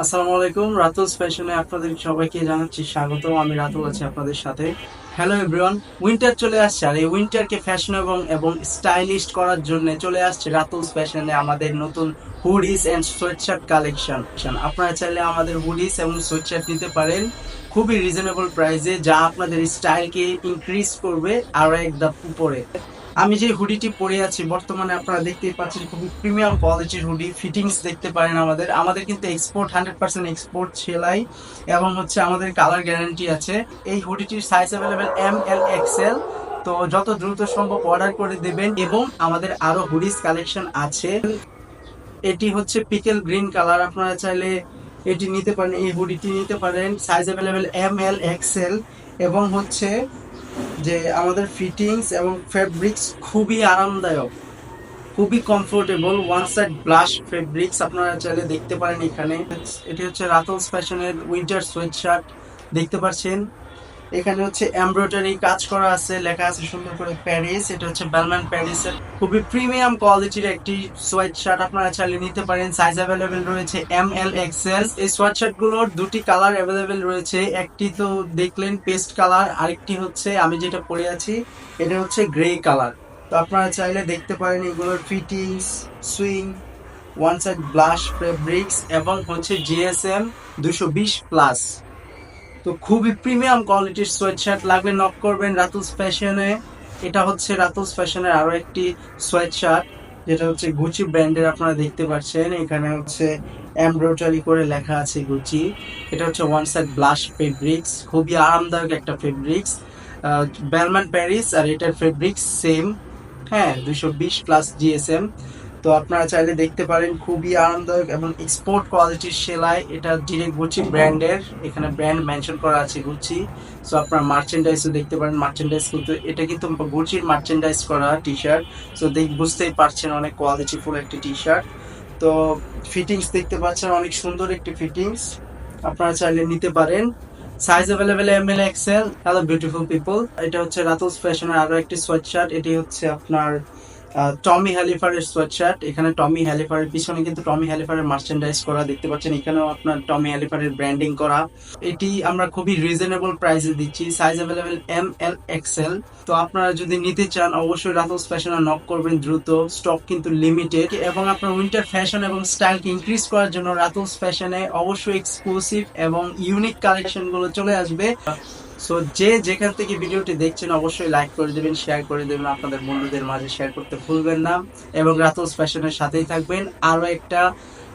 আসসালামু আলাইকুম রাতুলস ফ্যাশনে আপনাদের সবাইকে জানাচ্ছি স্বাগত আমি রাতুল আছি আপনাদের সাথে। হ্যালো এভরিওয়ান উইন্টার চলে আসছে আর এই উইন্টারকে ফ্যাশন এবং এবং স্টাইলিশ করার জন্য চলে আসছে রাতুলস ফ্যাশনে আমাদের নতুন হুডিস এন্ড সোয়েটশার্ট কালেকশন আপনারা চাইলে আমাদের হুডিস এবং সোয়েটশার্ট নিতে পারেন। খুবই রিজনেবল প্রাইসে যা আপনাদের স্টাইলকে ইনক্রিজ করবে আরও এক ধাপ উপরে। আমি যে হুডিটি পরে আছি, বর্তমানে আপনারা দেখতেই পাচ্ছেন খুবই প্রিমিয়াম কোয়ালিটির হুডি ফিটিংস দেখতে পারেন আমাদের। আমাদের কিন্তু এক্সপোর্ট হান্ড্রেড পার্সেন্ট এক্সপোর্ট সেলাই এবং হচ্ছে আমাদের কালার গ্যারান্টি আছে। এই হুডিটির size available M L XL তো যত দ্রুত সম্ভব অর্ডার করে দেবেন এবং আমাদের আরও হুডিস কালেকশন আছে। এটি হচ্ছে পিকেল গ্রিন কালার আপনারা চাইলে এটি নিতে পারেন, এই হুডিটি নিতে পারেন। Size available M L XL এবং হচ্ছে যে আমাদের ফিটিংস এবং ফেব্রিক্স খুবই আরামদায়ক, খুবই comfortable one side brush fabrics আপনারা চাইলে দেখতে পারেন এখানে। এটি হচ্ছে রাতলস ফ্যাশনের উইন্টার সোয়েট শার্ট দেখতে পাচ্ছেন? এখানে হচ্ছে এমব্রয়ডারি কাজ করা আছে, লেখা আছে সুন্দর করে প্যারিস এটা হচ্ছে বেলম্যান প্যারিসের খুবই প্রিমিয়াম কোয়ালিটির একটি সোয়েট শার্ট আপনারা চাইলে নিতে পারেন সাইজ অ্যাভেলেবেল রয়েছে এম এল এক্সেল এই সোয়েট শার্টগুলোর দুটি কালার অ্যাভেলেবেল রয়েছে, একটি তো দেখলেন পেস্ট কালার আরেকটি হচ্ছে আমি যেটা পরে আছি, এটা হচ্ছে গ্রে কালার তো আপনারা চাইলে দেখতে পারেন এগুলোর fittings swing one side brush fabrics এবং হচ্ছে জিএসএম দুশো বিশ প্লাস তো খুবই প্রিমিয়াম কোয়ালিটির সোয়েট শার্ট লাগলে নক করবেন রাতুলস ফ্যাশনে এটা হচ্ছে রাতুলস ফ্যাশনের আরও একটি সোয়েট শার্ট যেটা হচ্ছে গুচি ব্র্যান্ডের আপনারা দেখতে পাচ্ছেন। এখানে হচ্ছে এমব্রয়ডারি করে লেখা আছে গুচি এটা হচ্ছে ওয়ান সাইড ব্লাশ ফেব্রিক্স খুবই আরামদায়ক একটা ফেব্রিক্স বেলম্যান প্যারিস আর এটার ফেব্রিক্স সেম হ্যাঁ দুশো বিশ প্লাস জিএসএম তো আপনারা চাইলে দেখতে পারেন, খুবই আরামদায়ক এবং এক্সপোর্ট কোয়ালিটির সেলাই। এটা ডিরেক্ট গুচি ব্র্যান্ডের এখানে ব্র্যান্ড মেনশন করা আছে গুচি সো আপনারা মার্চেন্ডাইজও দেখতে পারেন। মার্চেন্ডাইজ কিন্তু, এটা কিন্তু গুচির মার্চেন্ডাইজ করা টি শার্ট সো দেখ, বুঝতেই পারছেন অনেক কোয়ালিটিফুল একটি টি শার্ট তো ফিটিংস দেখতে পাচ্ছেন, অনেক সুন্দর একটি ফিটিংস আপনারা চাইলে নিতে পারেন। Size available M L XL hello beautiful people এটা হচ্ছে রাতুলস ফ্যাশনের আরও একটি সোয়েট শার্ট এটি হচ্ছে আপনার টমি হ্যালিফারের সোয়েট শার্ট এখানে টমি হ্যালিফারের পিছনে কিন্তু টমি হ্যালিফারের মার্চেন্ডাইজ করা দেখতে পাচ্ছেন। এখানেও আপনার টমি হ্যালিফারের ব্র্যান্ডিং করা। এটি আমরা খুবই রিজনেবল প্রাইসে দিচ্ছি size available M L XL তো আপনারা যদি নিতে চান, অবশ্যই রাতুলস ফ্যাশনে নক করবেন দ্রুত। স্টক কিন্তু লিমিটেড এবং আপনার উইন্টার ফ্যাশন এবং স্টাইলকে ইনক্রিজ করার জন্য রাতুলস ফ্যাশনে অবশ্যই এক্সক্লুসিভ এবং ইউনিক কালেকশনগুলো চলে আসবে। সো যে যেখান থেকে ভিডিওটি দেখছেন, অবশ্যই লাইক করে দেবেন শেয়ার করে দেবেন, আপনাদের বন্ধুদের মাঝে শেয়ার করতে ভুলবেন না। এবং রাতোস ফ্যাশনের সাথেই থাকবেন। আরও একটা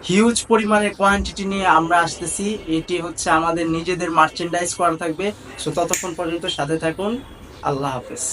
হিউজ পরিমাণের কোয়ান্টিটি নিয়ে আমরা আসতেছি। এটি হচ্ছে আমাদের নিজেদের মার্চেন্ডাইজ করা থাকবে। সো ততক্ষণ পর্যন্ত সাথে থাকুন। আল্লাহ হাফেজ।